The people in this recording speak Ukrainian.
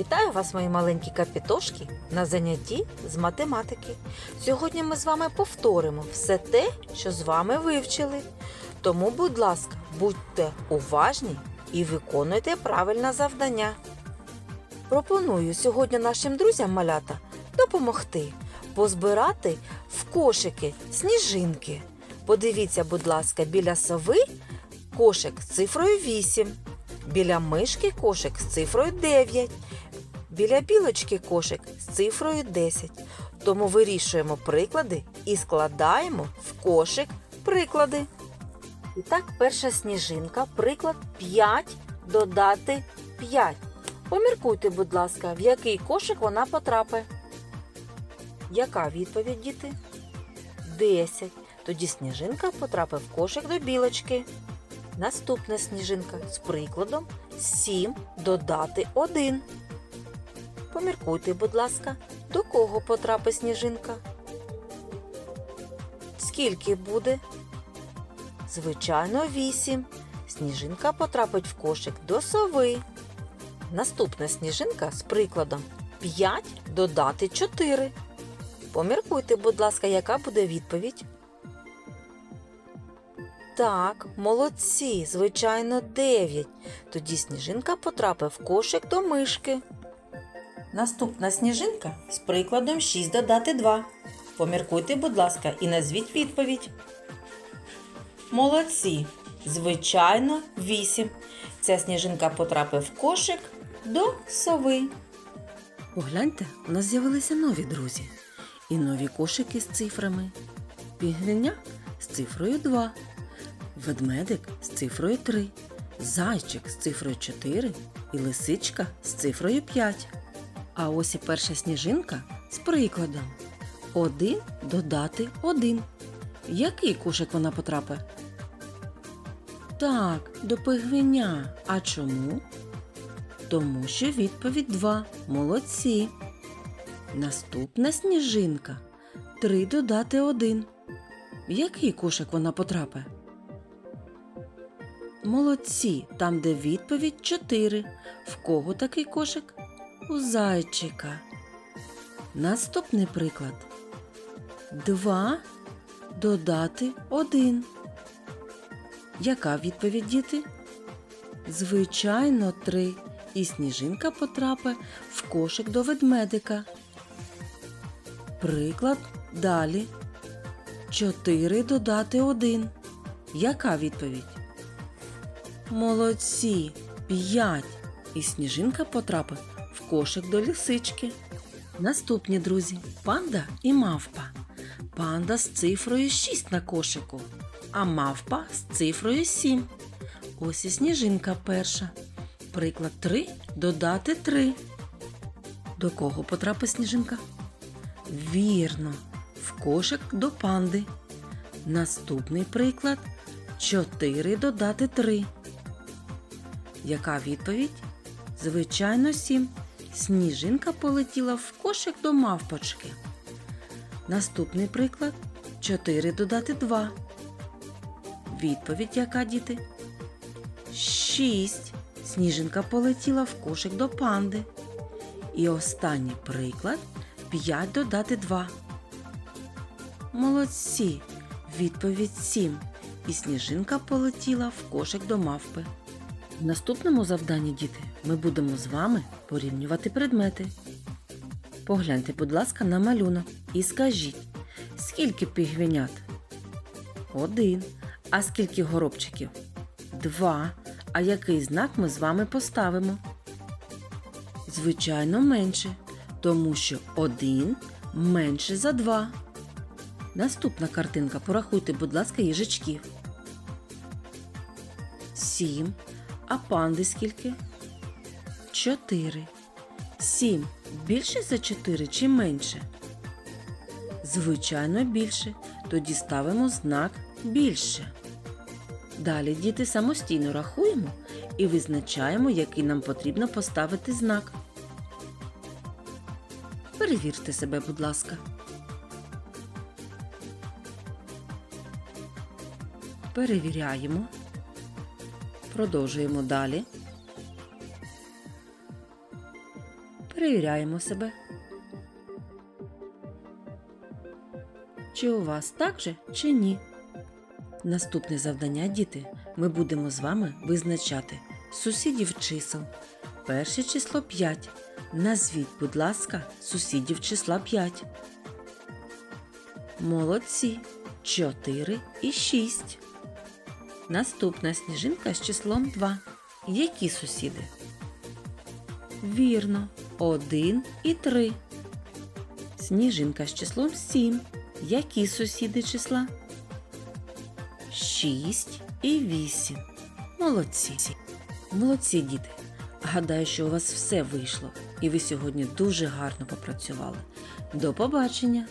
Вітаю вас, мої маленькі капітошки, на занятті з математики. Сьогодні ми з вами повторимо все те, що з вами вивчили. Тому, будь ласка, будьте уважні і виконуйте правильне завдання. Пропоную сьогодні нашим друзям малята допомогти позбирати в кошики сніжинки. Подивіться, будь ласка, біля сови кошик з цифрою 8, біля мишки кошик з цифрою 9, біля білочки кошик з цифрою 10. Тому вирішуємо приклади і складаємо в кошик приклади. І так, перша сніжинка, приклад 5 додати 5. Поміркуйте, будь ласка, в який кошик вона потрапить. Яка відповідь, діти? 10. Тоді сніжинка потрапив в кошик до білочки. Наступна сніжинка з прикладом 7 додати 1. Поміркуйте, будь ласка, до кого потрапить сніжинка? Скільки буде? Звичайно, 8. Сніжинка потрапить в кошик до сови. Наступна сніжинка з прикладом 5 додати 4. Поміркуйте, будь ласка, яка буде відповідь? Так, молодці, звичайно, 9. Тоді сніжинка потрапив в кошик до мишки. Наступна сніжинка з прикладом 6 додати 2. Поміркуйте, будь ласка, і назвіть відповідь. Молодці. Звичайно, 8. Ця сніжинка потрапив в кошик до сови. Погляньте, у нас з'явилися нові друзі. І нові кошики з цифрами. Пінгвіня з цифрою 2, ведмедик з цифрою 3, зайчик з цифрою 4 і лисичка з цифрою 5. А ось і перша сніжинка з прикладом 1 додати 1. В який кошик вона потрапить? Так, до пигвиня. А чому? Тому що відповідь 2. Молодці. Наступна сніжинка. 3 додати 1. В який кошик вона потрапить? Молодці. Там, де відповідь 4. В кого такий кошик? У зайчика. Наступний приклад. 2 додати 1. Яка відповідь, діти? Звичайно, 3. І сніжинка потрапить в кошик до ведмедика. Приклад далі. 4 додати 1. Яка відповідь? Молодці. 5. І сніжинка потрапить в кошик до лисички. Наступні друзі панда і мавпа. Панда з цифрою 6 на кошику, а мавпа з цифрою 7. Ось і сніжинка перша. Приклад 3 додати 3. До кого потрапить сніжинка? Вірно, в кошик до панди. Наступний приклад 4 додати 3. Яка відповідь? Звичайно, 7. Сніжинка полетіла в кошик до мавпочки. Наступний приклад 4 додати 2. Відповідь яка, діти? 6. Сніжинка полетіла в кошик до панди. І останній приклад 5 додати 2. Молодці. Відповідь 7. І сніжинка полетіла в кошик до мавпи. В наступному завданні, діти, ми будемо з вами порівнювати предмети. Погляньте, будь ласка, на малюнок і скажіть, скільки пігвенят? Один. А скільки горобчиків? Два. А який знак ми з вами поставимо? Звичайно, менше, тому що один менше за два. Наступна картинка. Порахуйте, будь ласка, їжачків. Сім. А панди скільки? Чотири. Сім більше за чотири чи менше? Звичайно, більше. Тоді ставимо знак більше. Далі діти самостійно рахуємо і визначаємо, який нам потрібно поставити знак. Перевірте себе, будь ласка. Перевіряємо. Продовжуємо далі. Перевіряємо себе. Чи у вас так же, чи ні? Наступне завдання, діти, ми будемо з вами визначати сусідів чисел. Перше число 5. Назвіть, будь ласка, сусідів числа 5. Молодці. 4 і 6. Наступна сніжинка з числом 2. Які сусіди? Вірно. 1 і 3. Сніжинка з числом 7. Які сусіди числа? 6 і 8. Молодці. Молодці, діти. Гадаю, що у вас все вийшло, і ви сьогодні дуже гарно попрацювали. До побачення!